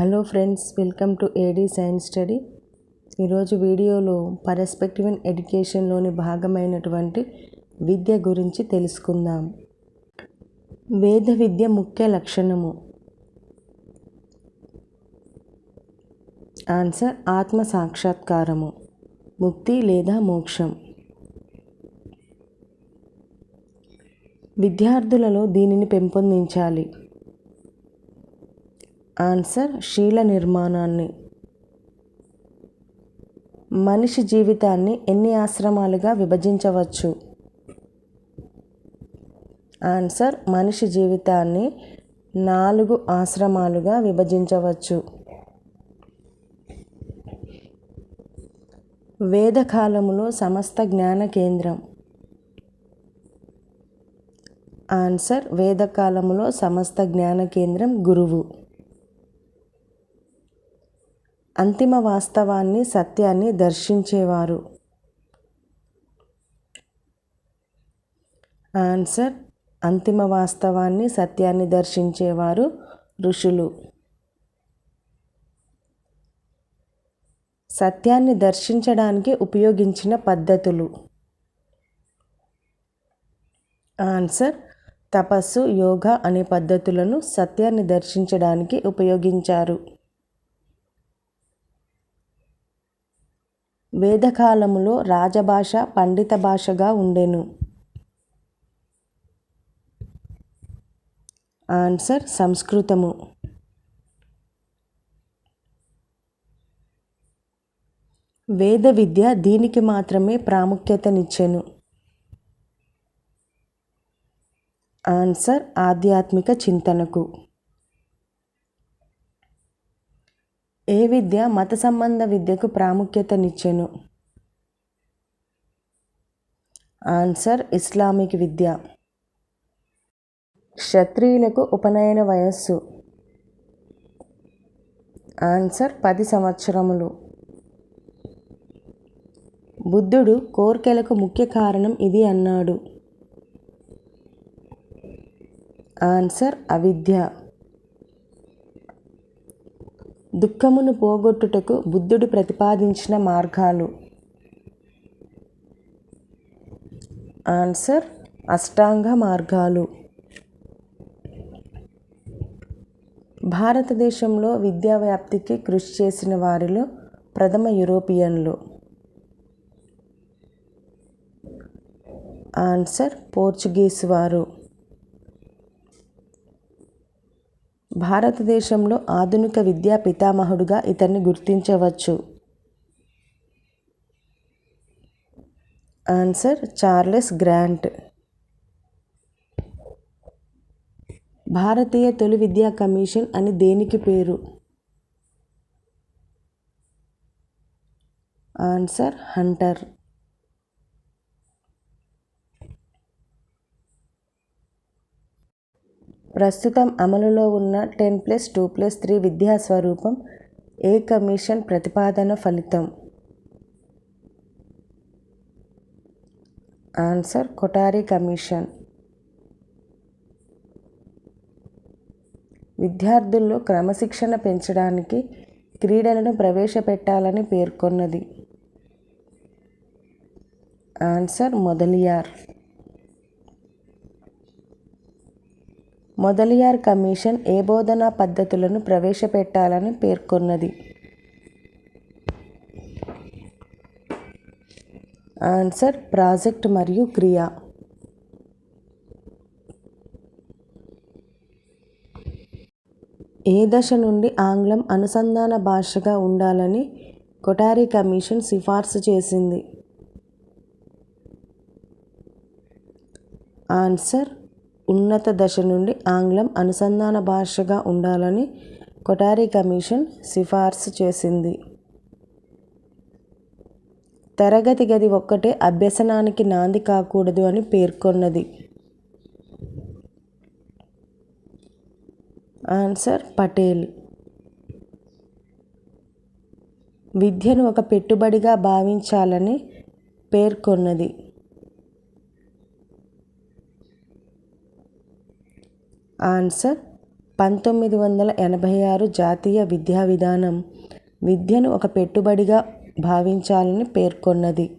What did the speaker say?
Hello friends welcome to AD science study ఈరోజు వీడియోలో perspective in ఎడ్యుకేషన్లోని భాగమైనటువంటి విద్య గురించి తెలుసుకుందాం. వేద విద్య ముఖ్య లక్షణము. ఆన్సర్ ఆత్మ సాక్షాత్కారము. ముక్తి లేదా మోక్షం. విద్యార్థులలో దీనిని పెంపొందించాలి. ఆన్సర్ శీల నిర్మాణాన్ని. మనిషి జీవితాన్ని ఎన్ని ఆశ్రమాలుగా విభజించవచ్చు? ఆన్సర్ మనిషి జీవితాన్ని నాలుగు ఆశ్రమాలుగా విభజించవచ్చు. వేదకాలములో సమస్త జ్ఞాన కేంద్రం. ఆన్సర్ వేదకాలములో సమస్త జ్ఞాన కేంద్రం గురువు. అంతిమ వాస్తవాన్ని సత్యాన్ని దర్శించేవారు. ఆన్సర్ అంతిమ వాస్తవాన్ని సత్యాన్ని దర్శించేవారు ఋషులు. సత్యాన్ని దర్శించడానికి ఉపయోగించిన పద్ధతులు. ఆన్సర్ తపస్సు యోగా అనే పద్ధతులను సత్యాన్ని దర్శించడానికి ఉపయోగించారు. వేదకాలములో రాజభాష పండిత భాషగా ఉండెను. ఆన్సర్ సంస్కృతము. వేద విద్య దీనికి మాత్రమే ప్రాముఖ్యతనిచ్చెను. ఆన్సర్ ఆధ్యాత్మిక చింతనకు. ఏ విద్య మత సంబంధ విద్యకు ప్రాముఖ్యతనిచ్చెను? ఆన్సర్ ఇస్లామిక్ విద్య. క్షత్రియులకు ఉపనయన వయస్సు. ఆన్సర్ పది సంవత్సరములు. బుద్ధుడు కోర్కెలకు ముఖ్య కారణం ఇది అన్నాడు. ఆన్సర్ అవిద్య. దుఃఖమును పోగొట్టుటకు బుద్ధుడు ప్రతిపాదించిన మార్గాలు. ఆన్సర్ అష్టాంగ మార్గాలు. భారతదేశంలో విద్యా వ్యాప్తికి కృషి చేసిన వారిలో ప్రథమ యూరోపియన్లు. ఆన్సర్ పోర్చుగీస్ వారు. భారతదేశంలో ఆధునిక విద్యా పితామహుడుగా ఇతన్ని గుర్తించవచ్చు. Answer Charles grant. భారతీయ తొలి విద్యా కమిషన్ అని దేనికి పేరు? Answer Hunter. ప్రస్తుతం అమలులో ఉన్న ten plus two plus three విద్యా స్వరూపం ఏ కమిషన్ ప్రతిపాదన ఫలితం? Answer Kothari commission. విద్యార్థుల్లో క్రమశిక్షణ పెంచడానికి క్రీడలను ప్రవేశపెట్టాలని పేర్కొన్నది. ఆన్సర్ మొదలియార్. మొదలియార్ కమిషన్ ఏ బోధనా పద్ధతులను ప్రవేశపెట్టాలని పేర్కొన్నది. ఆన్సర్ ప్రాజెక్ట్ మరియు క్రియ. ఏ దశ నుండి ఆంగ్లం అనుసంధాన భాషగా ఉండాలని కొటారి కమిషన్ సిఫార్సు చేసింది. ఆన్సర్ ఉన్నత దశ నుండి ఆంగ్లం అనుసంధాన భాషగా ఉండాలని కొటారి కమిషన్ సిఫార్సు చేసింది. తరగతి గది ఒక్కటే అభ్యసనానికి నాంది కాకూడదు అని పేర్కొన్నది. ఆన్సర్ పటేల్. విద్యను ఒక పెట్టుబడిగా భావించాలని పేర్కొన్నది. ఆన్సర్ పంతొమ్మిది వందల ఎనభై ఆరు జాతీయ విద్యా విధానం. విద్యను ఒక పెట్టుబడిగా భావించాలని పేర్కొన్నది.